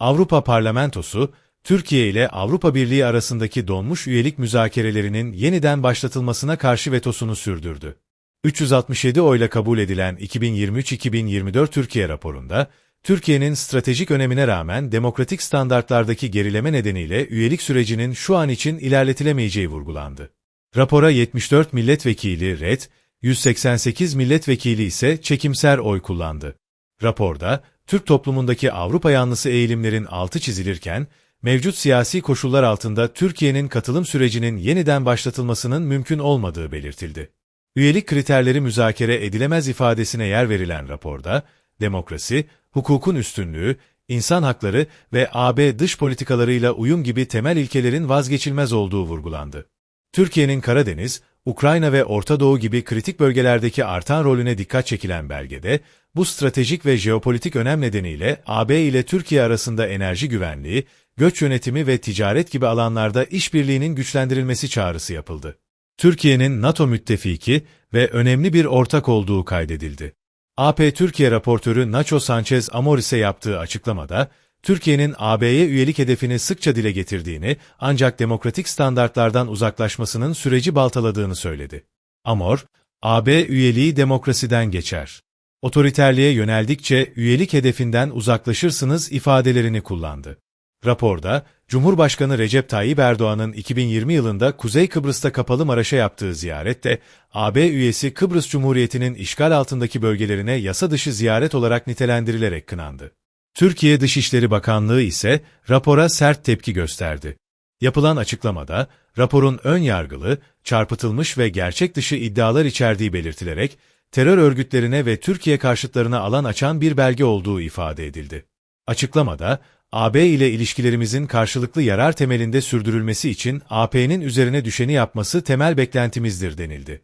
Avrupa Parlamentosu, Türkiye ile Avrupa Birliği arasındaki donmuş üyelik müzakerelerinin yeniden başlatılmasına karşı vetosunu sürdürdü. 367 oyla kabul edilen 2023-2024 Türkiye raporunda, Türkiye'nin stratejik önemine rağmen demokratik standartlardaki gerileme nedeniyle üyelik sürecinin şu an için ilerletilemeyeceği vurgulandı. Rapora 74 milletvekili red, 188 milletvekili ise çekimser oy kullandı. Raporda, Türk toplumundaki Avrupa yanlısı eğilimlerin altı çizilirken, mevcut siyasi koşullar altında Türkiye'nin katılım sürecinin yeniden başlatılmasının mümkün olmadığı belirtildi. Üyelik kriterleri müzakere edilemez ifadesine yer verilen raporda, demokrasi, hukukun üstünlüğü, insan hakları ve AB dış politikalarıyla uyum gibi temel ilkelerin vazgeçilmez olduğu vurgulandı. Türkiye'nin Karadeniz, Ukrayna ve Orta Doğu gibi kritik bölgelerdeki artan rolüne dikkat çekilen belgede, bu stratejik ve jeopolitik önem nedeniyle AB ile Türkiye arasında enerji güvenliği, göç yönetimi ve ticaret gibi alanlarda işbirliğinin güçlendirilmesi çağrısı yapıldı. Türkiye'nin NATO müttefiki ve önemli bir ortak olduğu kaydedildi. AP Türkiye raportörü Nacho Sanchez Amoris'e yaptığı açıklamada, Türkiye'nin AB'ye üyelik hedefini sıkça dile getirdiğini ancak demokratik standartlardan uzaklaşmasının süreci baltaladığını söyledi. Amor, AB üyeliği demokrasiden geçer. Otoriterliğe yöneldikçe üyelik hedefinden uzaklaşırsınız ifadelerini kullandı. Raporda, Cumhurbaşkanı Recep Tayyip Erdoğan'ın 2020 yılında Kuzey Kıbrıs'ta Kapalı Maraş'a yaptığı ziyarette, AB üyesi Kıbrıs Cumhuriyeti'nin işgal altındaki bölgelerine yasa dışı ziyaret olarak nitelendirilerek kınandı. Türkiye Dışişleri Bakanlığı ise rapora sert tepki gösterdi. Yapılan açıklamada, raporun ön yargılı, çarpıtılmış ve gerçek dışı iddialar içerdiği belirtilerek, terör örgütlerine ve Türkiye karşıtlarına alan açan bir belge olduğu ifade edildi. Açıklamada, AB ile ilişkilerimizin karşılıklı yarar temelinde sürdürülmesi için AP'nin üzerine düşeni yapması temel beklentimizdir denildi.